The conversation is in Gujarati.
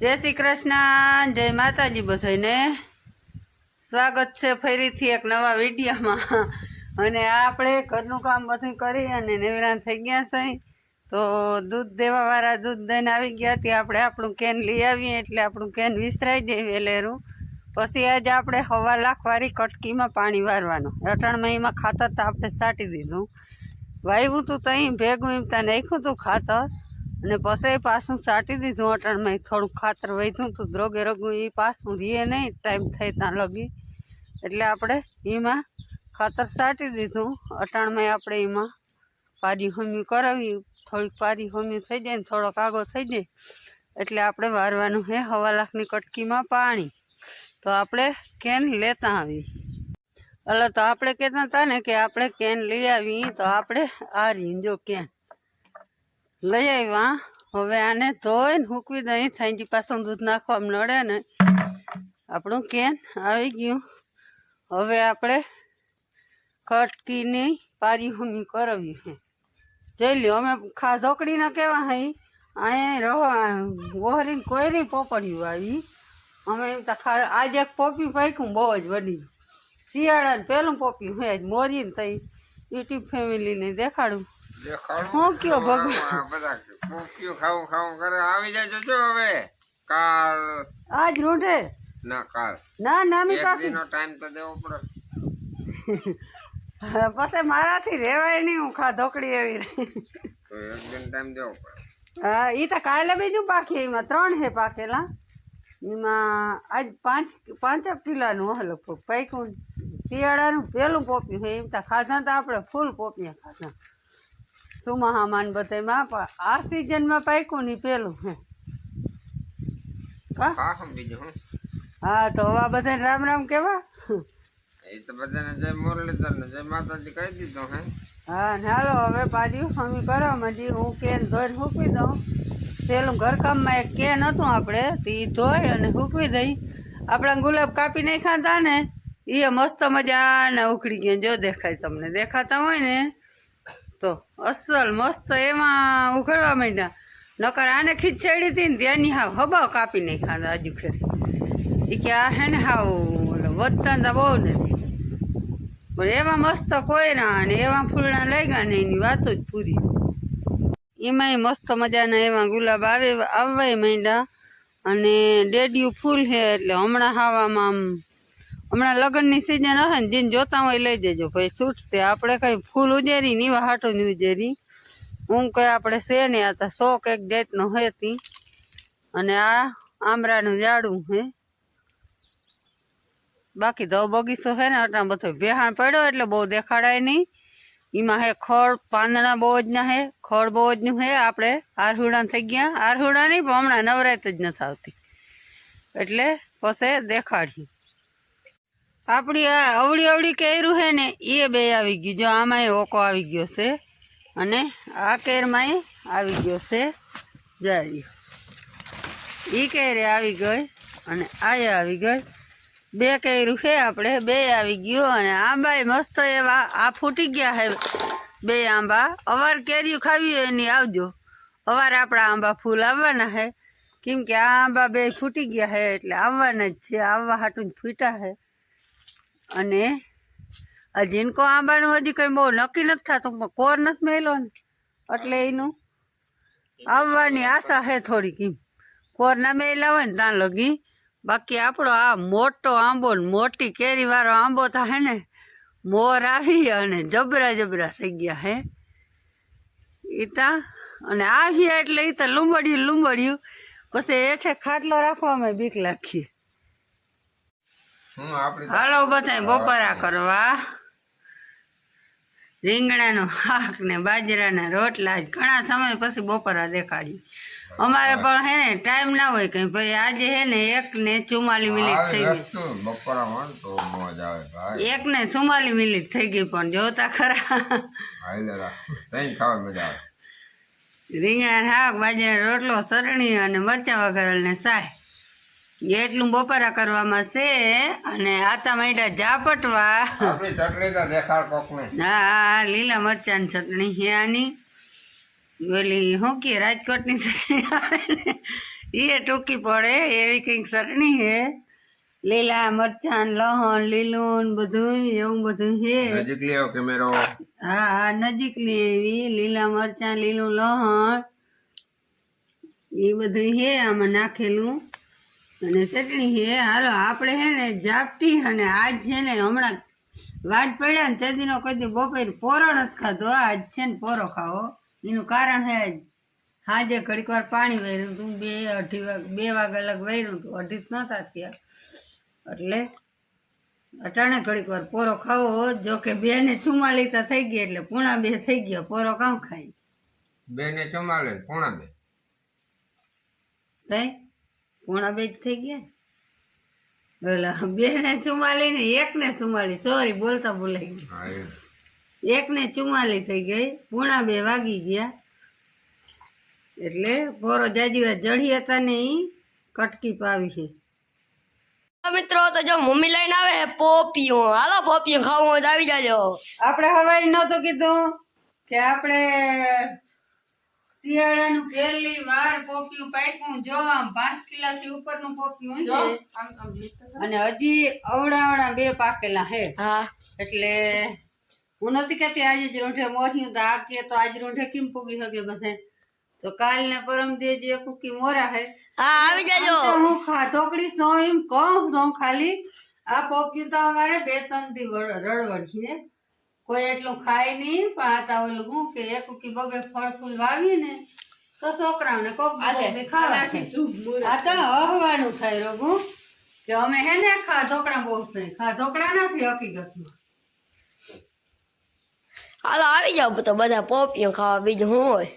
જય શ્રી કૃષ્ણ, જય માતાજી બધાને સ્વાગત છે ફરીથી એક નવા વિડીયોમાં. અને આપણે ઘરનું કામ બધું કરી અને નેવરાન થઈ ગયા છે. તો દૂધ દેવાવાળા દૂધ દઈને આવી ગયા ત્યાં આપણે આપણું કેન લઈ આવીએ એટલે આપણું કેન વિસરાઈ જાય વેલેરું પછી આજે આપણે હવા લાખવાળી કટકીમાં પાણી વારવાનું. અઠણ મહીમાં ખાતર તો આપણે છાંટી દીધું. વાવ્યું તું અહીં ભેગું એમ ત્યાં નાખ્યું હતું ખાતર. અને પછી પાછું સાટી દીધું અટણમાં. થોડુંક ખાતર વધ્યું તો દ્રોગે રોગું એ પાછું રીએ નહીં, ટાઈમ થાય ત્યાં લગી. એટલે આપણે એમાં ખાતર સાટી દીધું. અટાણમાં આપણે એમાં પારી હોમી કરાવી થોડીક પારી હોમી થઈ જાય ને થોડોક આગો થઈ જાય એટલે આપણે વારવાનું છે હવા લાખની કટકીમાં પાણી. તો આપણે કેન લેતા આવી એટલે તો આપણે કહેતા હતા ને કે આપણે કેન લઈ આવી તો આપણે આ રીંજો કેન. લઈ આવ્યા. હવે આને ધોઈને હૂકવી દઈ. થાંજી પાછું દૂધ નાખવામાં નડે ને. આપણું કેન આવી ગયું. હવે આપણે ખટકીની પારી હમી કરવી છે. જોઈ લ્યો, અમે ખા ધોકડીને કેવા હઈ? અહીંયા રહો વોહરીને કોઈની પોપડ્યું આવી. અમે ખા, આજે એક પોપી પાક્યું, બહુ જ વડી. શિયાળાને પહેલું પોપ્યું હોય જ મોરીને થઈ. યુટ્યુબ ફેમિલીને દેખાડું. હું કયો ભગવાન? બધા કુકીઓ ખાવું ખાવું કરે? આવી જાય જો હવે. કાલ. આજ રૂઢે? ના કાલ. ના નામી એક કાકી દિનનો ટાઈમ તો દેવો પડે. પછી મારાથી રહેવાય નહીં હું ખા ઢોકળી એવી તો એક દિન ટાઈમ દેવો પડે. હા એ તો કાલે બીજું પાકી એમાં ત્રણ છે પાકેલા. એમાં આજ પાંચ પાંચેક કિલાનું હે લગભગ. પૈકું શિયાળાનું પહેલું પોપ્યું છે એમ તો ખાધા તો આપણે ફૂલ પોપ્યા ખાધા. સુમાહામાન બધામાં પણ આ સિઝનમાં પાક્યું નહીં પેલું હે. હા? તો હવે બધાને રામ રામ કેવા એ તો બધાને જય મુરલીધર ને જય માતાજી કહી દીધો હે. હા ને હાલો હવે પાજી મમ્મી કરો જી હું કેન ધોઈને મૂકી દઉં. પેલું ઘરકામમાં એક કેન હતું આપણે તે ધોઈ અને સૂકવી દઈ. આપણા ગુલાબ કાપી નાખ્યા હતા ને એ મસ્ત મજાને ઉખડી ગયા. જો દેખાય તમને. દેખાતા હોય ને તો અસલ મસ્ત એમાં ઉઘડવા માંડ્યા. નકર આને ખીચડી હતી ને ત્યાંની હાવ હબાવ કાપી નહીં ખાધા હજુ ખેર એ કે આ હે ને હાવ વધતા તા બહુ નથી. પણ એમાં મસ્ત કોયરા અને એવા ફૂલણા ગયા ને એની વાતો જ પૂરી. એમાંય મસ્ત મજાના એવા ગુલાબ આવે, આવવાય માંડ્યા. અને ડેડિયું ફૂલ છે એટલે હમણાં હાવામાં આમ હમણાં લગ્નની સિઝન હશે ને, જેને જોતા હોય લઈ જજો. ભાઈ છૂટશે આપણે કંઈ ફૂલ ઉજેરી ને એવા હાટો ઉજેરી. હું કંઈ આપણે છે ને આ તો શોખ એક જાતનો હતી અને આ આમરાનું ઝાડું હે. બાકી તો બગીચો છે ને, આટલા બધો બેહાણ પડ્યો એટલે બહુ દેખાડાય નહીં. એમાં હે ખડ પાંદડા બહુ જ ના હે. ખડ બહુ જ હે. આપણે આરહુડા થઈ ગયા. આરહુડા નહીં, પણ હમણાં નવરાત જ નથી આવતી. એટલે પછી દેખાડ્યું. આપણી આ અવળી અવળી કેરું છે ને, એ બે આવી ગયું. જો આમાંય ઓકો આવી ગયો છે અને આ કેરમાંય આવી ગયો છે. જાળ્યો એ કેરે આવી ગઈ અને આ આવી ગઈ. બે કેરું છે આપણે, બે આવી ગયું અને આંબાય મસ્ત એવા, આ ફૂટી ગયા છે બે આંબા. અવાર કેરીયું ખાવી હોય એની આવજો. અવાર આપણા આંબા ફૂલ આવવાના છે. કેમ કે આ આંબા બે ફૂટી ગયા છે એટલે આવવાના જ છે. આવવા હાટું જ ફૂટ્યા છે. અને આ જીનકો આંબાનું હજી કંઈ બહુ નક્કી નથી થતું, પણ કોર નથી મેલો ને, એટલે એનું આવવાની આશા છે થોડીક એમ. કોર ના મેલા હોય ને ત્યાં લગી, બાકી આપણો આ મોટો આંબો ને મોટી કેરીવાળો આંબો થાય ને, મોર આવી અને જબરા જબરા થઈ ગયા હે. એ ત્યાં અને આવ્યા એટલે એ તો લૂંબડ્યું લૂંબડ્યું, પછી હેઠે ખાટલો રાખવામાં બીક લાગીએ. હાલો બધાય બપોરા કરવા. રીંગણાનો હાક ને બાજરાના રોટલા જ. ઘણા સમય પછી બપોરા દેખાડી અમારે પણ હે ને ટાઈમ ના હોય કઈ. ભાઈ આજે હે ને એક ને ચુમાલી મિનિટ થઈ ગઈ. એક ને ચુમ્માલીસ મિનિટ થઈ ગઈ પણ જોતા ખરા. રીંગણા હાક બાજરાનો રોટલો સરણી અને મરચા વગર ને સાય એટલું બપોરા કરવામાં છે અને આતા માંડ્યા ઝાપટવા. આપણી ચટણી દેખાડ કોકને હા હા લીલા મરચાંની ચટણી છે આની. ઓલી શું કે રાજકોટની ચટણી એ ટૂંકી પડે એવી કંઈક ચટણી છે. લીલા મરચાં લહણ લીલું બધું એવું બધું છે. નજીક લે કેમેરો. હા હા નજીક લે એવી લીલા મરચાં લીલું લહણ એ બધું છે આમાં નાખેલું. અને ચટણી છે. હાલો આપણે છે ને જાપટી અને આજ છે ને હમણાં વાટ પડ્યા ને તે દીનો કોઈ દી બપોર પોરો નથી ખાધો. આજ છે ને પોરો ખાવો. એનું કારણ આજ. હાજે ઘડીક વાર પાણી વહેર્યું તું બે અઢી વાગ બે વાગે અલગ વહેર્યું તું અઢી જ નહોતા ત્યાં એટલે અટાણે ઘડીક વાર પોરો ખાવો. જો કે બે ને ચુમ્માલીસ તો થઈ ગઈ એટલે પૂણા બે થઈ ગયા. પોરો કામ ખાય? બે ને ચુમ્માલીસ પૂણા બે તઈ? પૂણા બે જ થઈ ગયા. ઓલા બે ને ચુમ્માલી ને એક ને ચુમ્માલી સોરી બોલતા બોલાઈ ગઈ. એ. એક ને ચુમ્માલી થઈ ગઈ પૂણા બે વાગી ગયા. એટલે પોરો જાજીવા જડી હતા ને એ કટકી પાવી છે. મિત્રો તો જો મમ્મી લઈને આવે પોપિયો હાલો પોપિયો ખાવું આવી જાજો. આપણે હવાઈ નહોતું કીધું કે આપણે શિયાળાનું પહેલી વાર પોપિયું પાક્યું. જો આમ પાંચ કિલાથી ઉપરનું પોપિયું છે અને હજી અવડા અવડા બે પાકેલા હે. હા. એટલે હું નથી કહેતી આજે જ રૂંઢે મોર્યું તો આ કે તો આજ રૂંઢે કેમ પૂગી શકે બધે. તો કાલ ને પરમ દે જે કુકી મોરા હે. હા આવી જજો. હું ખાધોકડી સો એમ કહું તો ખાલી. આ પોપિયું તો અમારે બે ત્રણ દી રડવડ રળવડીએ કોઈ એટલું ખાય નહીં પણ આ તો ઓલું હું કે એક કુકી બબે ફળ ફૂલ વાવી ને તો છોકરાઓને કોક દી કોક દી ખાવા થાય. આ તો અહવાનું થાય રોગું કે અમે હે ને ઢોકળા બહુ છે ઢોકળા નથી હકીકતમાં. હાલો આવી જાવ તો બધા પોપીઓ ખાવા બીજું હું હોય?